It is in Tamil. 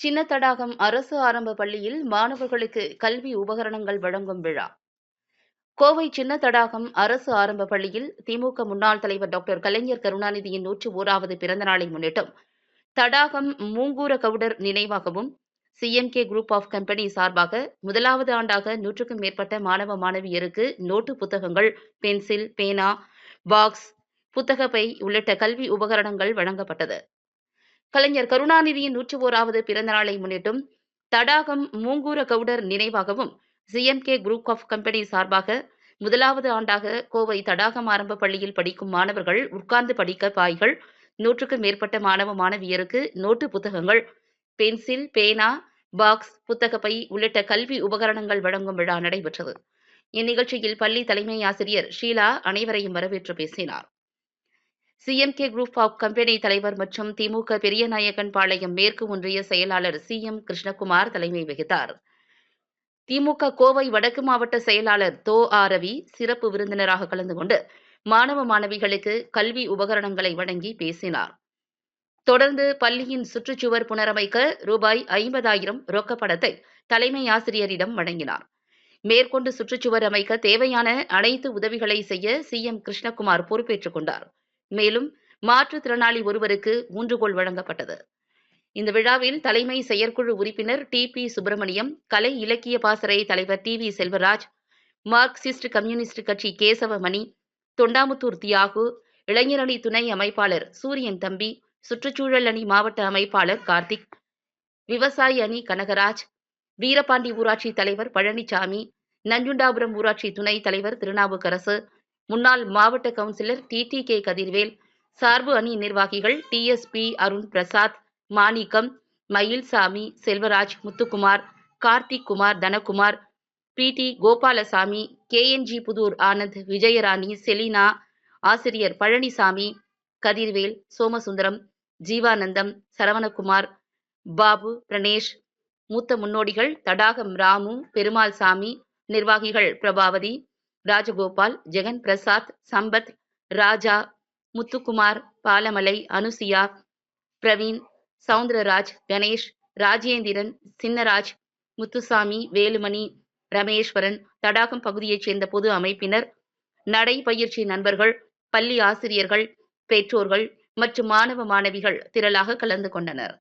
சின்ன தடாகம் அரசு ஆரம்ப பள்ளியில் மாணவர்களுக்கு கல்வி உபகரணங்கள் வழங்கும் விழா. கோவை சின்ன தடாகம் அரசு ஆரம்ப பள்ளியில் திமுக முன்னாள் தலைவர் டாக்டர் கலைஞர் கருணாநிதியின் நூற்று ஓராவது பிறந்தநாளை முன்னிட்டும் தடாகம் மூங்கூர கவுடர் நினைவாகவும் சிஎம்கே குரூப் ஆஃப் கம்பெனி சார்பாக முதலாவது ஆண்டாக நூற்றுக்கும் மேற்பட்ட மாணவ மாணவியருக்கு நோட்டு புத்தகங்கள் பென்சில் பேனா பாக்ஸ் புத்தகப்பை உள்ளிட்ட கல்வி உபகரணங்கள் வழங்கப்பட்டது. கலைஞர் கருணாநிதியின் நூற்று ஓராவது பிறந்த நாளை முன்னிட்டும் தடாகம் மூங்கூர கவுடர் நினைவாகவும் சிஎம்கே குரூப் ஆஃப் கம்பெனி சார்பாக முதலாவது ஆண்டாக கோவை தடாகம் ஆரம்ப பள்ளியில் படிக்கும் மாணவர்கள் உட்கார்ந்து படிக்க பாய்கள் நூற்றுக்கும் மேற்பட்ட மாணவ மாணவியருக்கு நோட்டு புத்தகங்கள் பென்சில் பேனா பாக்ஸ் புத்தகப்பை உள்ளிட்ட கல்வி உபகரணங்கள் வழங்கும் விழா நடைபெற்றது. இந்நிகழ்ச்சியில் பள்ளி தலைமை ஆசிரியர் ஷீலா அனைவரையும் வரவேற்று பேசினார். சிஎம்கே குரூப் ஆஃப் கம்பெனி தலைவர் மற்றும் திமுக பெரியநாயக்கன் பாளையம் மேற்கு ஒன்றிய செயலாளர் சி எம் கிருஷ்ணகுமார் தலைமை வகித்தார். திமுக கோவை வடக்கு மாவட்ட செயலாளர் தோ ஆ ரவி சிறப்பு விருந்தினராக கலந்து கொண்டு மாணவ மாணவிகளுக்கு கல்வி உபகரணங்களை வழங்கி பேசினார். தொடர்ந்து பள்ளியின் சுற்றுச்சுவர் புனரமைக்க ரூபாய் ஐம்பதாயிரம் ரொக்கப்படத்தை தலைமை ஆசிரியரிடம் வழங்கினார். மேற்கொண்டு சுற்றுச்சுவர் அமைக்க தேவையான அனைத்து உதவிகளை செய்ய சி எம் கிருஷ்ணகுமார் பொறுப்பேற்றுக் கொண்டார். மேலும் மாற்றுத்திறனாளி ஒருவருக்கு ஊன்றுகோல் வழங்கப்பட்டது. இந்த விழாவில் தலைமை செயற்குழு உறுப்பினர் டி பி சுப்பிரமணியம் கலை இலக்கிய பாசறை தலைவர் T V Selvaraj Marxist Communist கட்சி கேசவமணி தொண்டாமுத்தூர் தியாகு இளைஞரணி துணை அமைப்பாளர் சூரியன் தம்பி சுற்றுச்சூழல் அணி மாவட்ட அமைப்பாளர் கார்த்திக் விவசாய அணி கனகராஜ் வீரபாண்டி ஊராட்சி தலைவர் பழனிசாமி நஞ்சுண்டாபுரம் ஊராட்சி துணைத் தலைவர் திருநாவுக்கரசு முன்னாள் மாவட்ட councillor T. T. K. Kathirvel சார்பு அணி நிர்வாகிகள் DSP Arun Prasad Manickam Mylsamy Selvaraj Muthukumar Karthik Kumar Dhanakumar P. T. Gopalasamy KNG Pudur Anand Vijayarani Selina ஆசிரியர் பழனிசாமி கதிர்வேல் சோமசுந்தரம் ஜீவானந்தம் சரவணகுமார் பாபு பிரணேஷ் மூத்த முன்னோடிகள் தடாகம் ராமு பெருமாள் சாமி நிர்வாகிகள் பிரபாவதி ராஜகோபால் ஜெகன் பிரசாத் சம்பத் ராஜா முத்துக்குமார் பாலமலை அனுசியா பிரவீன் சவுந்தரராஜ் கணேஷ் ராஜேந்திரன் சின்னராஜ் முத்துசாமி வேலுமணி ரமேஸ்வரன் தடாகம் பகுதியைச் சேர்ந்த பொது அமைப்பினர் நடைபயிற்சி நண்பர்கள் பள்ளி ஆசிரியர்கள் பெற்றோர்கள் மற்றும் மாணவ மாணவிகள் திரளாக கலந்து கொண்டனர்.